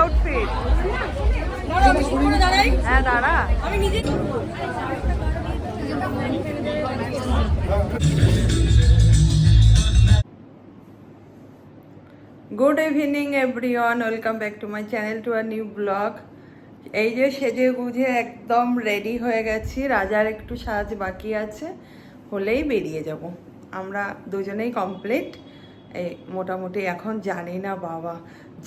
Outfit হ্যাঁ দাঁড়া। Good evening everyone welcome back to my channel to our new vlog এই যে সেজে গুজে একদম রেডি হয়ে গেছি। রাজার একটু সাজ বাকি আছে, হলেই বেরিয়ে যাব। আমরা দুজনেই কমপ্লিট এই মোটামুটি এখন জানি না বাবা।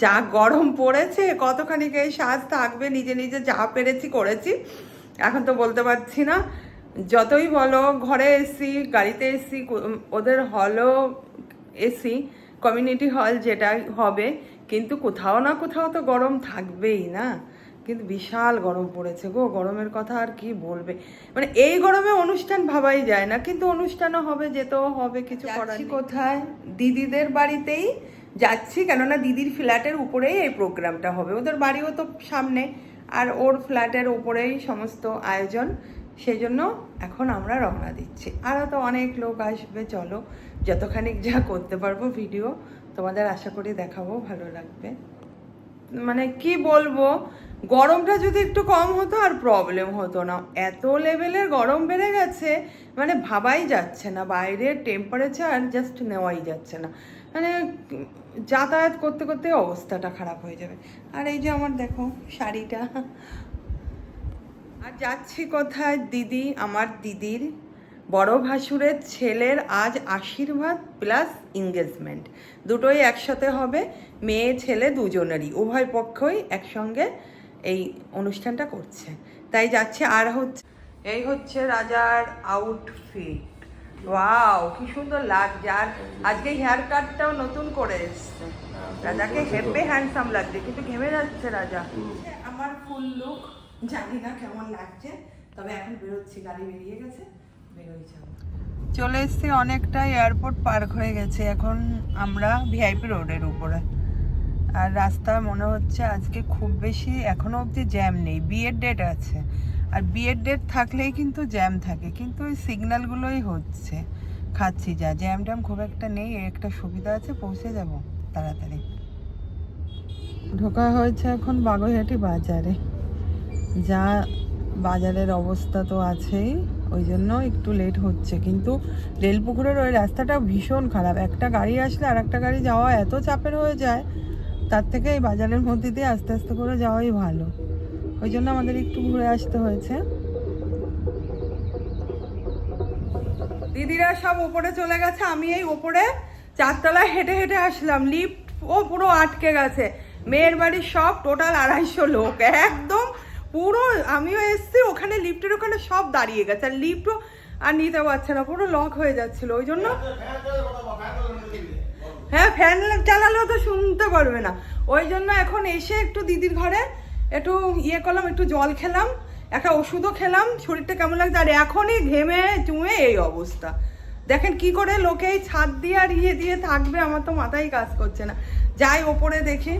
যা গরম পড়েছে কতখানি এই সাজ থাকবে, নিজে নিজে যা পেরেছি করেছি। এখন তো বলতে পারছি না। যতই বলো, ঘরে এসি গাড়িতে এসি ওদের হলও এসি কমিউনিটি হল যেটা হবে, কিন্তু কোথাও না কোথাও তো গরম থাকবেই না। কিন্তু বিশাল গরম পড়েছে গো গরমের কথা আর কি বলবে? মানে এই গরমে অনুষ্ঠান ভাবাই যায় না কিন্তু অনুষ্ঠানও হবে যেতেও হবে কিছু করার কোথায়? দিদিদের বাড়িতেই যাচ্ছি কেননা দিদির ফ্ল্যাটের উপরেই এই প্রোগ্রামটা হবে। ওদের বাড়িও তো সামনে আর ওর ফ্ল্যাটের উপরেই সমস্ত আয়োজন। সেই জন্য এখন আমরা রওনা দিচ্ছি। আরও তো অনেক লোক আসবে চলো যতখানি যা করতে পারব ভিডিও তোমাদের আশা করি দেখাবো ভালো লাগবে। মানে কি বলব গরমটা যদি একটু কম হতো আর প্রবলেম হতো না। এত লেভেলের গরম বেড়ে গেছে মানে ভাবাই যাচ্ছে না। বাইরের টেম্পারেচার জাস্ট নেওয়াই যাচ্ছে না। মানে যাতায়াত করতে করতে অবস্থাটা খারাপ হয়ে যাবে। আর এই যে আমার দেখো শাড়িটা। আর যাচ্ছি কোথায়? দিদি, আমার দিদির বড় ভাসুরের ছেলের আজ আশীর্বাদ প্লাস এঙ্গেজমেন্ট দুটোই একসাথে হবে, মেয়ে, ছেলে দুজনেরই, উভয় পক্ষই একসঙ্গে এই অনুষ্ঠানটা করছে। তাই যাচ্ছে আর হচ্ছে এই হচ্ছে রাজার আউটফিট ওয়াও কি সুন্দর লাগছে। আর আজকে হেয়ার কাটটাও নতুন করে এসছে। রাজাকে হেপে হ্যান্ডসাম লাগছে কিন্তু ঘেমে যাচ্ছে রাজা। আমার ফুল লুক জানি না কেমন লাগছে তবে এখন বেরোচ্ছি গাড়ি বেরিয়ে গেছে বেরোই যাব। চলে এসছি অনেকটা এয়ারপোর্ট পার্ক হয়ে গেছে এখন আমরা ভিআইপি রোডের উপরে। আর রাস্তা মনে হচ্ছে আজকে খুব বেশি এখনও অবধি জ্যাম নেই বিয়ের ডেট আছে। আর বিয়ের ডেট থাকলেই কিন্তু জ্যাম থাকে, কিন্তু ওই সিগন্যালগুলোই হচ্ছে। খাচ্ছি যা জ্যাম ট্যাম খুব একটা নেই, এর একটা সুবিধা আছে, পৌঁছে যাব তাড়াতাড়ি। ঢোকা হয়েছে এখন বাগুইহাটি বাজারে। যা বাজারের অবস্থা তো আছেই, ওই জন্য একটু লেট হচ্ছে, কিন্তু রেলপুকুরের ওই রাস্তাটা ভীষণ খারাপ। একটা গাড়ি আসলে আর একটা গাড়ি যাওয়া এত চাপের হয়ে যায় তার থেকে এই বাজারের মধ্যে দিয়ে আস্তে আস্তে করে যাওয়াই ভালো। ওই জন্য আমাদের একটু ঘুরে আসতে হয়েছে। দিদিরা সব ওপরে চলে গেছে, আমি এই ওপরে চারতলায় হেঁটে হেঁটে আসলাম। লিফট, ও পুরো আটকে গেছে। মেয়ের বাড়ির সব টোটাল আড়াইশো লোক। একদম পুরো আমিও এসছি, ওখানে লিফটের ওখানে সব দাঁড়িয়ে গেছে। আর লিফটও আর নিতে পারছে না, পুরো লক হয়ে যাচ্ছিল। ওই জন্য হ্যাঁ ফ্যান চালালেও তো শুনতে পারবে না। ওই জন্য এখন এসে একটু দিদির ঘরে একটু ইয়ে করলাম, একটু জল খেলাম, একটা ওষুধও খেলাম, শরীরটা কেমন লাগছে? আর এখনই ঘেমে চুমে এই অবস্থা। দেখেন কি করে লোকে ছাদ দিয়ে আর ইয়ে দিয়ে থাকবে, আমার তো মাথায় কাজ করছে না। যাই ওপরে দেখি।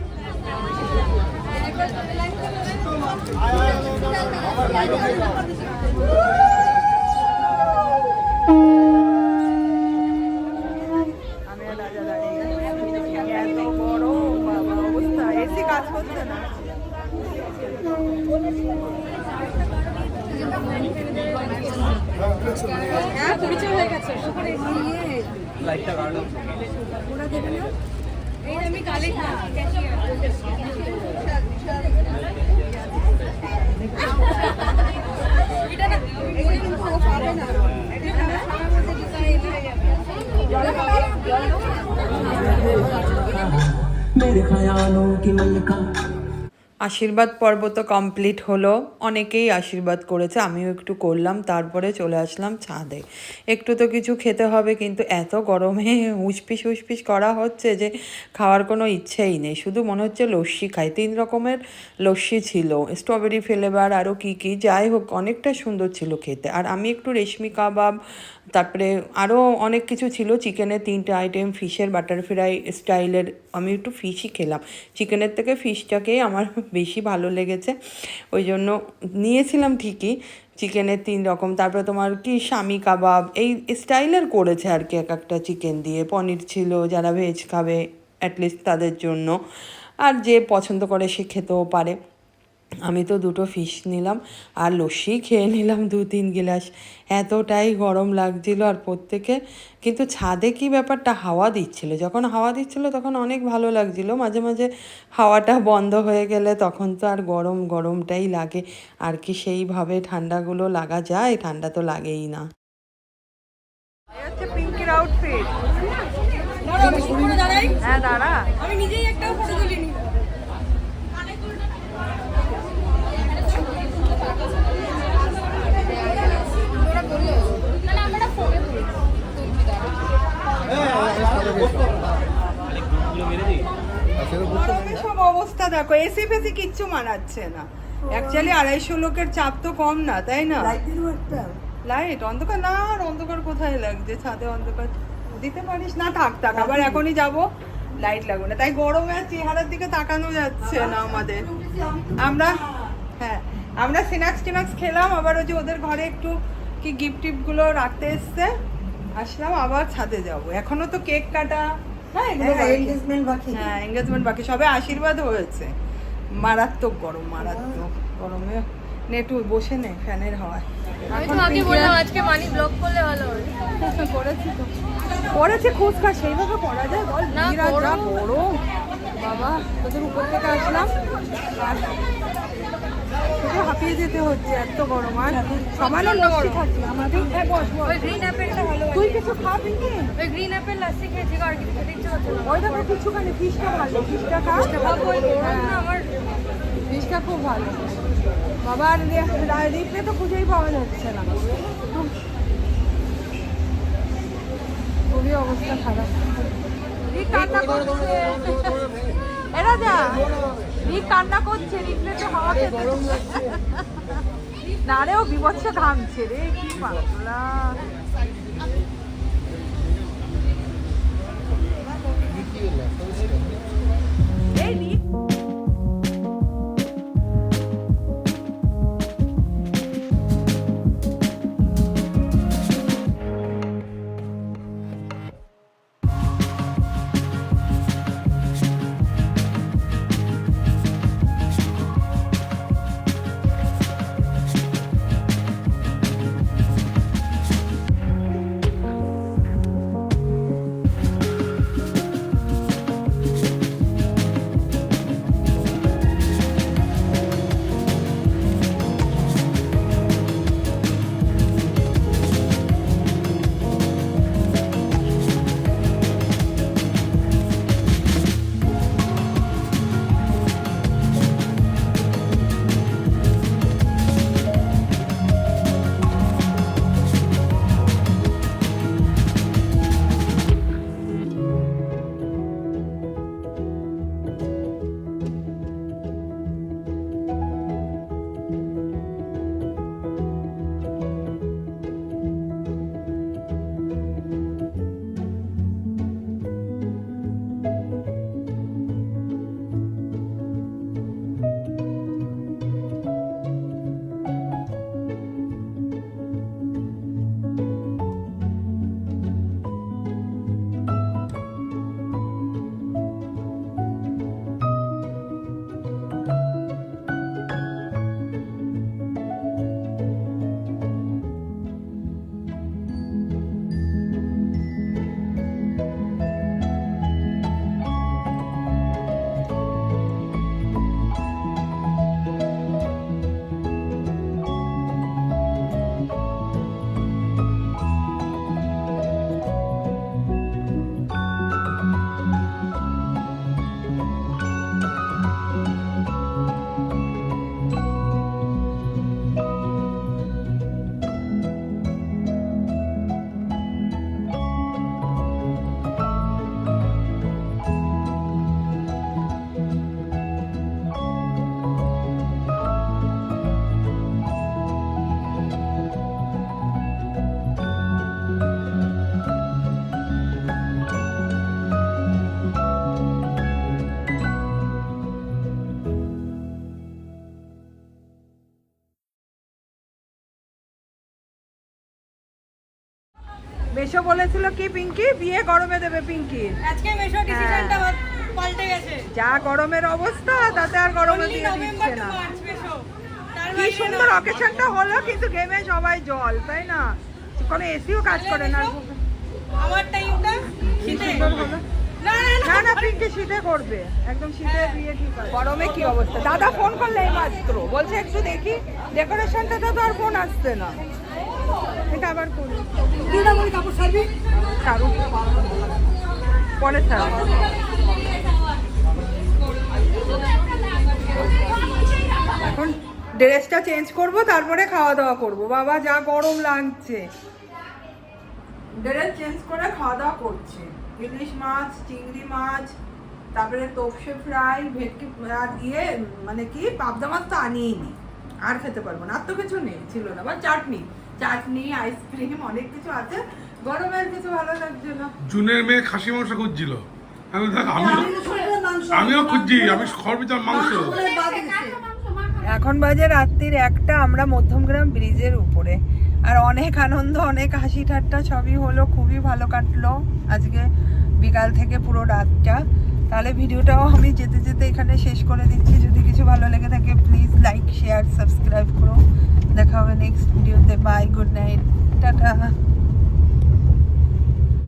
ওরা দেবে না এই আমি কালে এটা না এটা কিন্তু পাবে না এটা না আমার মধ্যে ঢুকায় मेरे ख्यालों की मलका আশীর্বাদ পর্ব তো কমপ্লিট হলো। অনেকেই আশীর্বাদ করেছে, আমিও একটু করলাম, তারপরে চলে আসলাম ছাদে। একটু তো কিছু খেতে হবে, কিন্তু এত গরমে উসপিস উসপিস করা হচ্ছে যে খাওয়ার কোনো ইচ্ছেই নেই। শুধু মনে হচ্ছে লস্যি খাই। তিন রকমের লস্যি ছিল। স্ট্রবেরি ফ্লেভার, আরও কী কী, যাই হোক, অনেকটা সুন্দর ছিল খেতে। আর আমি একটু রেশমি কাবাব তারপরে আরও অনেক কিছু ছিল, চিকেনের তিনটে আইটেম ফিশের বাটার ফ্রাই স্টাইলের আমি একটু ফিশই খেলাম। চিকেনের থেকে ফিশটাকেই আমার বেশি ভালো লেগেছে। ওই জন্য নিয়েছিলাম ঠিকই, চিকেনের তিন রকম। তারপরে তোমার কি স্বামী কাবাব, এই স্টাইলের করেছে আর কি এক একটা চিকেন দিয়ে। পনির ছিল, যারা ভেজ খাবে অ্যাটলিস্ট তাদের জন্য। আর যে পছন্দ করে সে খেতেও পারে। আমি তো দুটো ফিশ নিলাম আর লস্যি খেয়ে নিলাম দু তিন গিলাস। এতটাই গরম লাগছিল আর প্রত্যেকে কিন্তু ছাদে কি ব্যাপারটা? হাওয়া দিচ্ছিল। যখন হাওয়া দিচ্ছিল তখন অনেক ভালো লাগছিল। মাঝে মাঝে হাওয়াটা বন্ধ হয়ে গেলে তখন তো আর গরম গরমটাই লাগে। আর কি সেইভাবে ঠান্ডাগুলো লাগা যায়? ঠান্ডা তো লাগেই না। হ্যাঁ দাঁড়া। আমি নিজেই একটা ফটো তুলিনি। গরমে সব অবস্থা দেখো এসি ফেসি কিচ্ছু মানাচ্ছে না। অ্যাকচুয়ালি আড়াইশো লোকের চাপ তো কম না তাই না? লাইট অন্ধকার? না আর অন্ধকার কোথায় লাগছে? ছাদে অন্ধকার। দিতে পারিস? না থাক থাক আবার এখনই যাব। লাইট লাগবে না। তাই গরমে আর চেহারার দিকে তাকানো যাচ্ছে না আমাদের। আমরা হ্যাঁ আমরা সিনাক্স টিনাক্স খেলাম। আবার ওই যে ওদের ঘরে একটু কি গিফট টিফটগুলো রাখতে এসছে। আসলাম আবার ছাদে যাব। এখনও তো কেক কাটা হ্যাঁ এগুলো বাকি। হ্যাঁ বাকি। সবে আশীর্বাদ হয়েছে। মারাত্মক গরম মারাত্মক গরমে। নেটু বসে নে ফ্যানের হাওয়ায়। আগে বললাম আজকে মানি ব্লক করলে ভালো করেছি তো। করেছে খুচকা সেইভাবে করা যায় বল। না, বিরাট যা গরম। গরম। বাবা তোদের উপর থেকে আসলাম। আর শুধু হাঁপিয়ে যেতে হচ্ছে এত গরম। আর সমানে লস্যি খাচ্ছি আমাদের হ্যাঁ। ওই গ্রিন অ্যাপেলটা ভালো তুই কিছু খা পিঙ্কি ওই গ্রিন অ্যাপেল লাসি খেয়েছি আর কিছু খেতে ইচ্ছে করছে না। ওই দেখো কিছু খানি ফিশটা ভালো। ফিশটা খা। খাব ওই গরম না আমার ফিশটা খুব ভালো। বাবা আর রিপ্লে তো খুঁজেই পাওয়া যাচ্ছে না। খুবই অবস্থা খারাপ। এরা যা। রিক কান্না করছে রিপ্লে তো হাওয়া না রে ও বিভৎস ঘামছে রে কি পাগলা বেশো বলেছিল কি পিঙ্কি? বিয়ে গরমে দেবে পিঙ্কি। আজকে মেশো ডিসিশনটা পাল্টে গেছে। যা গরমের অবস্থা তাতে আর গরমে দিয়ে দিচ্ছে না। কি সুন্দর অকেশনটা হলো কিন্তু গেমে সবাই জল তাই না? কোনো এসিও কাজ করে না। আমার টাইমটা হলো না না পিঙ্কি শীতে করবে। একদম শীতে বিয়ে ঠিক আছে। গরমে কি অবস্থা? দাদা ফোন করলে এই মাত্র। বলছে একটু দেখি। ডেকোরেশনটা তো আর ফোন আসছে না। এটা আবার করি সারু পরে এখন ড্রেসটা চেঞ্জ করব তারপরে খাওয়া দাওয়া করব। বাবা যা গরম লাগছে। ড্রেস চেঞ্জ করে খাওয়া দাওয়া করছে। ইলিশ মাছ চিংড়ি মাছ তারপরে তোপসে ফ্রাই ভেটকি আর ইয়ে মানে কি পাবদা মাছ তো আনিই নি। আর খেতে পারব না। আর তো কিছু নেই ছিল না। বা চাটনি। চাটনি আইসক্রিম অনেক কিছু আছে। গরমের কিছু ভালো লাগছে না। জুনের মেয়ে খাসি মাংস খুঁজছিল। আমি দেখ আমি আমিও খুঁজছি আমি খরবিতার মাংস। এখন বাজে রাত্রির একটা আমরা মধ্যমগ্রাম ব্রিজের উপরে। আর অনেক আনন্দ অনেক হাসি ঠাট্টা সবই হলো খুবই ভালো কাটলো। আজকে বিকাল থেকে পুরো রাতটা। তাহলে ভিডিওটাও আমি যেতে যেতে এখানে শেষ করে দিচ্ছি। যদি কিছু ভালো লেগে থাকে প্লিজ লাইক শেয়ার সাবস্ক্রাইব করো। দেখা হবে নেক্সট ভিডিওতে বাই গুড নাইট টাটা